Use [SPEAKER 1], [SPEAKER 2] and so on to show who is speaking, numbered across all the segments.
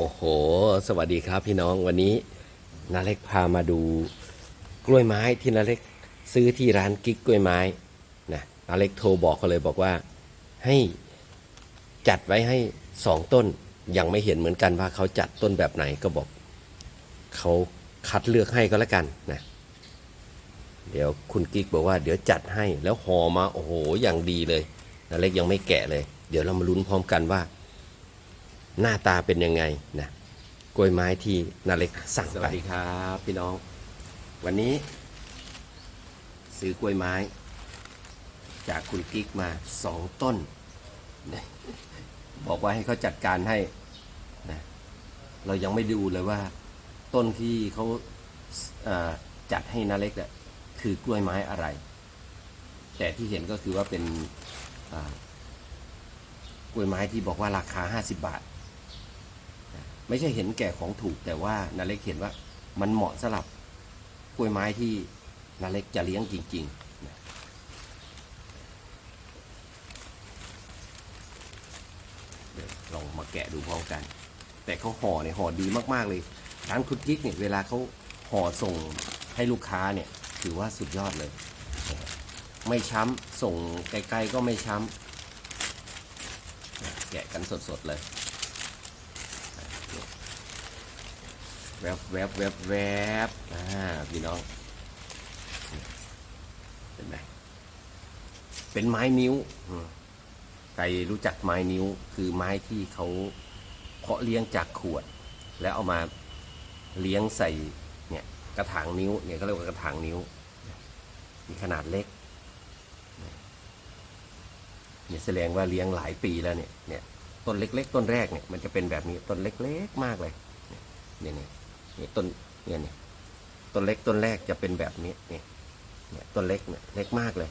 [SPEAKER 1] โอ้โห สวัสดีครับพี่น้องวันนี้นาเล็กพามาดูกล้วยไม้ที่นาเล็กซื้อที่ร้านกิ๊กกล้วยไม้นะนาเล็กโทรบอกเขาเลยบอกว่าให้จัดไว้ให้สองต้นยังไม่เห็นเหมือนกันว่าเขาจัดต้นแบบไหนก็บอกเขาคัดเลือกให้ก็แล้วกันนะเดี๋ยวคุณกิ๊กบอกว่าเดี๋ยวจัดให้แล้วห่อมาโอ้โหอย่างดีเลยนาเล็กยังไม่แกะเลย เดี๋ยวเรามาลุ้นพร้อมกันว่า หน้าตาเป็นยังไงนะกล้วยไม้ที่นาเล็กสั่งไปสวัสดีครับพี่น้อง วันนี้ ซื้อกล้วยไม้ จากคุณกิ๊กมาสองต้นนะบอกว่าให้เขาจัดการให้นะเรายังไม่ดูเลยว่า ต้นที่เขาเอ่อจัดให้นาเล็กอะคือกล้วยไม้อะไร แต่ที่เห็นก็คือว่าเป็นอ่ากล้วยไม้ที่บอกว่าราคา 50 บาท ไม่ใช่เห็นแก่ของถูกแต่ว่านาเล็กเห็นว่ามันเหมาะสำหรับกล้วยไม้ที่นาเล็กจะเลี้ยงจริงๆนะเดี๋ยวลองมาแกะดูพร้อมกัน แต่เขาห่อเนี่ยห่อดีมากๆเลยร้านคุณกิ๊กเนี่ยเวลาเขาห่อส่งให้ลูกค้าเนี่ยถือว่าสุดยอดเลย ไม่ช้ำส่งไกลๆก็ไม่ช้ำแกะกันสดๆเลย แวบแวบแวบแวบอ่าพี่น้องเป็นไหมเป็นไม้นิ้วใครรู้จักไม้นิ้ว คือไม้ที่เขาเพาะเลี้ยงจากขวด แล้วเอามาเลี้ยงใส่เนี่ยกระถางนิ้วเนี่ยก็เรียกว่ากระถางนิ้ว มีขนาดเล็กเนี่ยแสดงว่าเลี้ยงหลายปีแล้วเนี่ยเนี่ยต้นเล็ก ๆ ต้นแรกเนี่ยมันจะเป็นแบบนี้ต้นเล็ก ๆ มากเลยเนี่ยเนี่ย นี่ต้นเนี่ยนี่ต้นเล็กต้นแรกจะเป็นแบบนี้นี่เนี่ยต้นเล็กเนี่ยเล็กมากเลย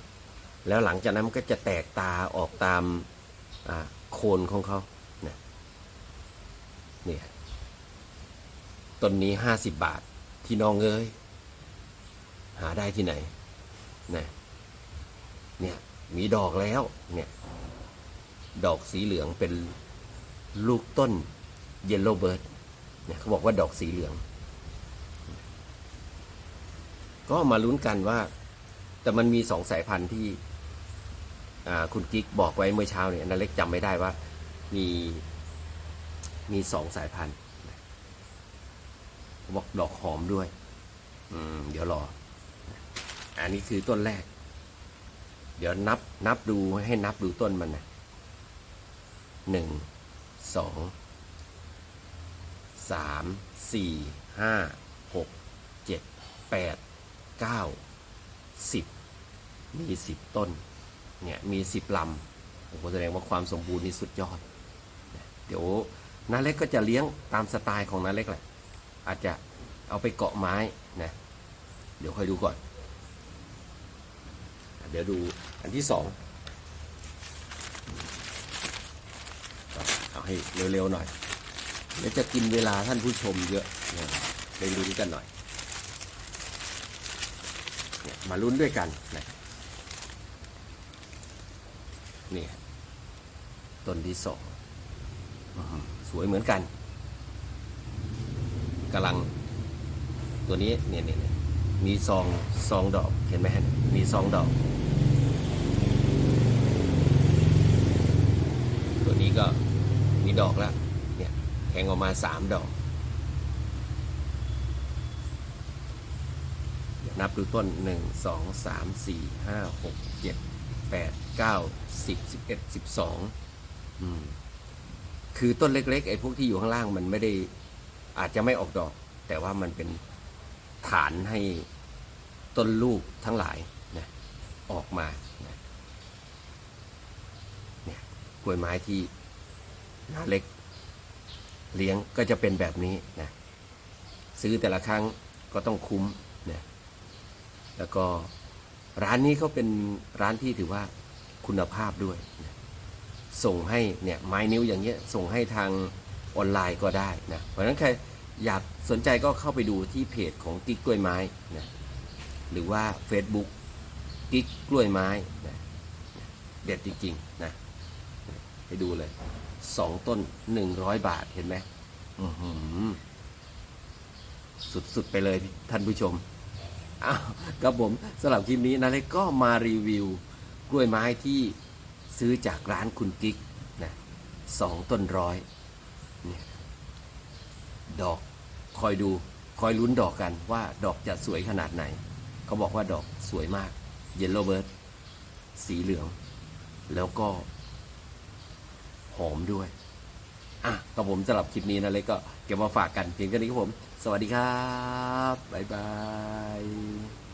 [SPEAKER 1] แล้วหลังจากนั้นมันก็จะแตกตาออกตามอ่าโคนของเขาเนี่ยเนี่ยต้นนี้ห้าสิบบาทพี่น้องเอ้ยหาได้ที่ไหนนะเนี่ยมีดอกแล้วเนี่ยดอกสีเหลืองเป็นลูกต้นเยลโลเบิร์ดเนี่ยเขาบอกว่าดอกสีเหลือง ก็มาลุ้นกันว่า แต่มันมีสองสายพันธุ์ที่คุณกิ๊กบอกไว้เมื่อเช้าเนี่ยนาเล็กจำไม่ได้ว่ามีมีสองสายพันธุ์เขาบอกดอกหอมด้วย อืม เดี๋ยวรอ อันนี้คือต้นแรก เดี๋ยวนับนับดูให้นับดูต้นมันนะหนึ่งสองสามสี่ห้าหกเจ็ดแปด เก้าสิบมีสิบต้นเนี่ยมีสิบลำโอ้โหแสดงว่าความสมบูรณ์นี่สุดยอด เดี๋ยวนาเล็กก็จะเลี้ยงตามสไตล์ของนาเล็กแหละ อาจจะเอาไปเกาะไม้นะเดี๋ยวค่อยดูก่อน เดี๋ยวดูอันที่สองเอาให้เร็วๆหน่อยเดี๋ยวจะกินเวลาท่านผู้ชมเยอะนะไปลุ้นกันหน่อย มาลุ้นด้วยกันนะนี่ต้นที่สองสวยเหมือนกันกำลัง ตัวนี้เนี่ยเนี่ยเนี่ยมีซองซองดอกเห็นไหมฮะมีซองดอก ตัวนี้ก็มีดอกแล้วเนี่ยแทงออกมาสามดอก เดี๋ยว นับดูต้นหนึ่งสองสามสี่ห้าหกเจ็ดแปดเก้าสิบสิบเอ็ดสิบสองอืมคือต้นเล็กๆไอ้พวกที่อยู่ข้างล่างมันไม่ได้อาจจะไม่ออกดอก แต่ว่ามันเป็นฐานให้ต้นลูกทั้งหลายนะออกมานะเนี่ยกล้วยไม้ที่หน้าเล็ก เลี้ยงก็จะเป็นแบบนี้นะซื้อแต่ละครั้งก็ต้องคุ้มนะ แล้วก็ร้านนี้เขาเป็นร้านที่ถือว่าคุณภาพด้วย ส่งให้เนี่ยไม้นิ้วอย่างเงี้ยส่งให้ทางออนไลน์ก็ได้นะเพราะฉะนั้นใครอยากสนใจก็เข้าไปดูที่เพจของกิ๊กกล้วยไม้นะหรือว่า Facebook กิ๊กกล้วยไม้นะเด็ดจริงๆนะไปดูเลยสองต้นหนึ่งร้อยบาทเห็นไหมสุดๆไปเลยท่านผู้ชม อ้าวครับผมสำหรับคลิปนี้นาเล็กก็มารีวิวกล้วยไม้ที่ซื้อจากร้านคุณกิ๊กนะสองต้นร้อยเนี่ยดอกคอยดูคอยลุ้นดอกกันว่าดอกจะสวยขนาดไหน เขาบอกว่าดอกสวยมากเยลโลเบิร์ดสีเหลือง แล้วก็หอมด้วย อะกับผมสำหรับคลิปนี้นะเล็กก็เก็บมาฝากกันเพียงแค่นี้ครับผม สวัสดีครับ บ๊ายบาย